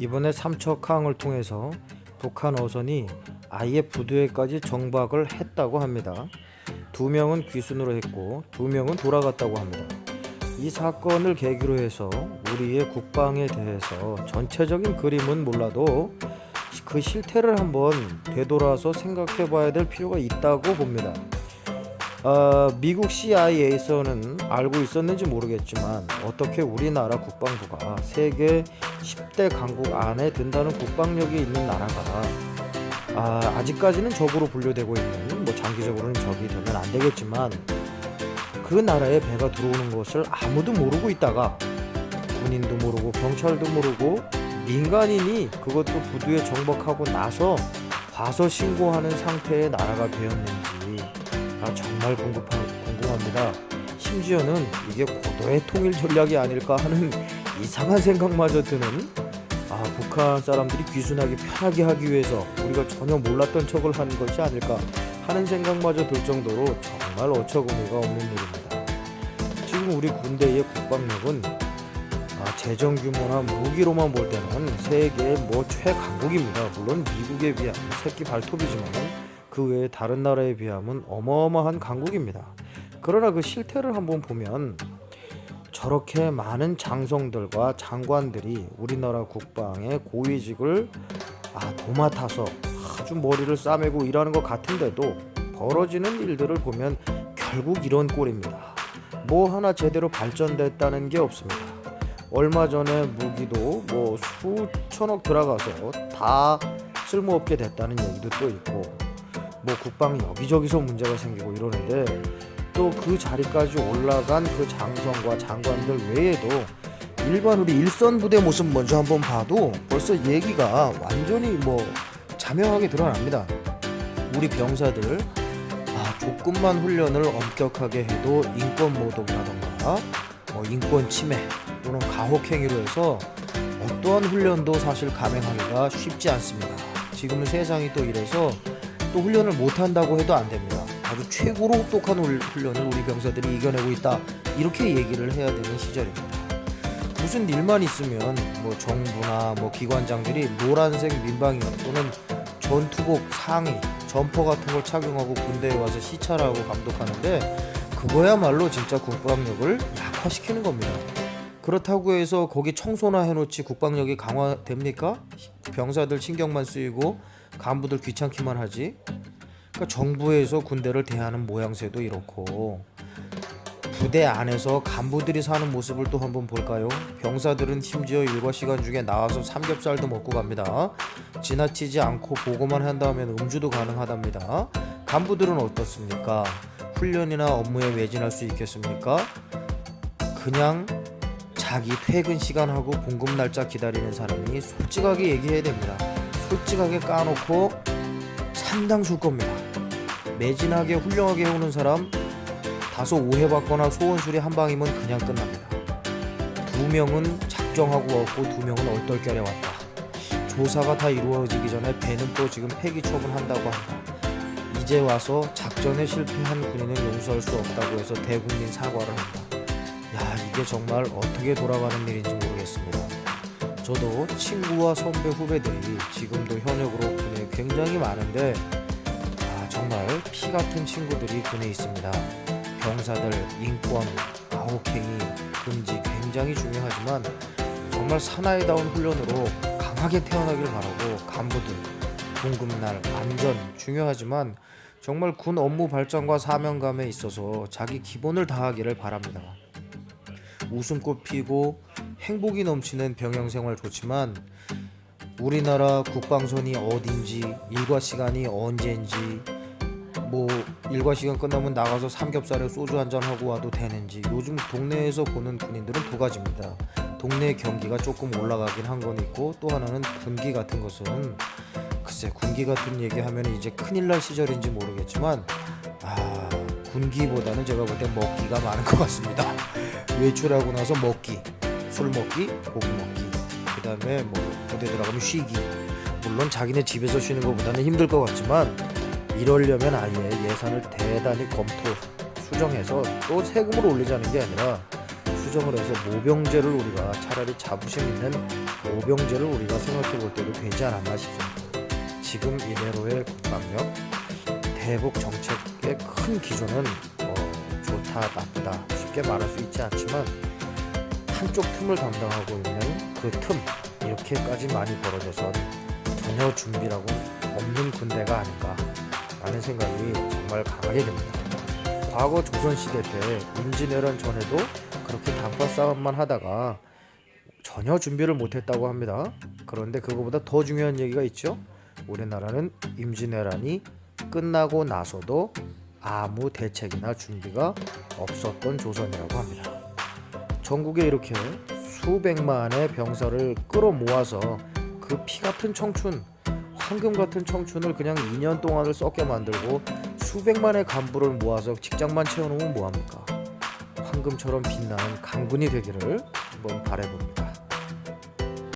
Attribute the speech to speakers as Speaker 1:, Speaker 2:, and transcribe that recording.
Speaker 1: 이번에 삼척항을 통해서 북한 어선이 아예 부두에까지 정박을 했다고 합니다. 두 명은 귀순으로 했고 두 명은 돌아갔다고 합니다. 이 사건을 계기로 해서 우리의 국방에 대해서 전체적인 그림은 몰라도 그 실태를 한번 되돌아서 생각해 봐야 될 필요가 있다고 봅니다. 아, 미국 CIA에서는 알고 있었는지 모르겠지만 어떻게 우리나라 국방부가 세계 10대 강국 안에 든다는 국방력이 있는 나라가 아, 아직까지는 적으로 분류되고 있는 뭐 장기적으로는 적이 되면 안 되겠지만 그 나라에 배가 들어오는 것을 아무도 모르고 있다가 군인도 모르고 경찰도 모르고 민간인이 그것도 부두에 정박하고 나서 과서 신고하는 상태의 나라가 되었는지 아, 정말 궁금하, 궁금합니다. 심지어는 이게 고도의 통일 전략이 아닐까 하는 이상한 생각마저 드는 아, 북한 사람들이 귀순하기 편하게 하기 위해서 우리가 전혀 몰랐던 척을 하는 것이 아닐까 하는 생각마저 들 정도로 정말 어처구니가 없는 일입니다. 지금 우리 군대의 국방력은 아, 재정 규모나 무기로만 볼 때는 세계 뭐 최강국입니다. 물론 미국에 비하면 새끼 발톱이지만 그 외에 다른 나라에 비하면 어마어마한 강국입니다. 그러나 그 실태를 한번 보면 저렇게 많은 장성들과 장관들이 우리나라 국방의 고위직을 아, 도맡아서 아주 머리를 싸매고 일하는 것 같은데도 벌어지는 일들을 보면 결국 이런 꼴입니다. 뭐 하나 제대로 발전됐다는 게 없습니다. 얼마 전에 무기도 뭐 수천억 들어가서 다 쓸모없게 됐다는 얘기도 또 있고 뭐 국방 여기저기서 문제가 생기고 이러는데 또 그 자리까지 올라간 그 장성과 장관들 외에도 일반 우리 일선 부대 모습 먼저 한번 봐도 벌써 얘기가 완전히 뭐 자명하게 드러납니다. 우리 병사들 아, 조금만 훈련을 엄격하게 해도 인권 모독이라던가 뭐 인권 침해 또는 가혹 행위로 해서 어떠한 훈련도 사실 감행하기가 쉽지 않습니다. 지금은 세상이 또 이래서 또 훈련을 못 한다고 해도 안 됩니다. 아주 최고로 혹독한 훈- 훈련을 우리 병사들이 이겨내고 있다. 이렇게 얘기를 해야 되는 시절입니다. 무슨 일만 있으면 뭐 정부나 뭐 기관장들이 노란색 민방위 또는 전투복 상의, 점퍼 같은 걸 착용하고 군대에 와서 시찰하고 감독하는데 그거야말로 진짜 국방력을 약화시키는 겁니다. 그렇다고 해서 거기 청소나 해놓지 국방력이 강화됩니까? 병사들 신경만 쓰이고 간부들 귀찮기만 하지. 그러니까 정부에서 군대를 대하는 모양새도 이렇고 부대 안에서 간부들이 사는 모습을 또 한번 볼까요? 병사들은 심지어 일과 시간 중에 나와서 삼겹살도 먹고 갑니다. 지나치지 않고 보고만 한다면 음주도 가능하답니다. 간부들은 어떻습니까? 훈련이나 업무에 매진할 수 있겠습니까? 그냥 자기 퇴근 시간하고 봉급 날짜 기다리는 사람이 솔직하게 얘기해야 됩니다. 솔직하게 까놓고 상당수일 겁니다. 매진하게 훌륭하게 해오는 사람 다소 오해받거나 소원 수리 한 방이면 그냥 끝납니다. 두 명은 작정하고 왔고 두 명은 얼떨결에 왔다. 조사가 다 이루어지기 전에 배는 또 지금 폐기 처분한다고 한다. 이제 와서 작전에 실패한 군인은 용서할 수 없다고 해서 대국민 사과를 한다. 야 이게 정말 어떻게 돌아가는 일인지 모르겠습니다. 저도 친구와 선배 후배들이 지금도 현역으로 군에 굉장히 많은데 아 정말 피 같은 친구들이 군에 있습니다. 병사들 인권, 가혹행위, 금지 굉장히 중요하지만 정말 사나이다운 훈련으로 강하게 태어나길 바라고 간부들 봉급날 안전 중요하지만 정말 군 업무 발전과 사명감에 있어서 자기 기본을 다하기를 바랍니다. 웃음꽃 피고 행복이 넘치는 병영 생활 좋지만 우리나라 국방선이 어딘지 일과 시간이 언제인지 뭐 일과 시간 끝나면 나가서 삼겹살에 소주 한잔 하고 와도 되는지 요즘 동네에서 보는 군인들은 두 가지입니다. 동네 경기가 조금 올라가긴 한 건 있고 또 하나는 군기 같은 것은 글쎄 군기 같은 얘기하면 이제 큰일 날 시절인지 모르겠지만 아 군기보다는 제가 볼 때 먹기가 많은 것 같습니다. 외출하고 나서 먹기, 술 먹기, 고기 먹기, 그 다음에 뭐 부대 들어가면 쉬기. 물론 자기네 집에서 쉬는 것보다는 힘들 것 같지만 이러려면 아예 예산을 대단히 검토 수정해서 또 세금을 올리자는 게 아니라 수정을 해서 모병제를 우리가 차라리 자부심 있는 모병제를 우리가 생각해 볼 때도 되지 않았나 싶습니다. 지금 이대로의 국방력, 대북 정책의 큰 기조는 어, 좋다 나쁘다 쉽게 말할 수 있지 않지만 한쪽 틈을 담당하고 있는 그 틈 이렇게까지 많이 벌어져서 전혀 준비라고 없는 군대가 아닌가 라는 생각이 정말 강하게 듭니다. 과거 조선시대 때 임진왜란 전에도 그렇게 단파 싸움만 하다가 전혀 준비를 못했다고 합니다. 그런데 그거보다 더 중요한 얘기가 있죠. 우리나라는 임진왜란이 끝나고 나서도 아무 대책이나 준비가 없었던 조선이라고 합니다. 전국에 이렇게 수백만의 병사를 끌어모아서 그 피 같은 청춘, 황금 같은 청춘을 그냥 2년 동안을 썩게 만들고 수백만의 간부를 모아서 직장만 채워놓으면 뭐합니까? 황금처럼 빛나는 강군이 되기를 한번 바래봅니다.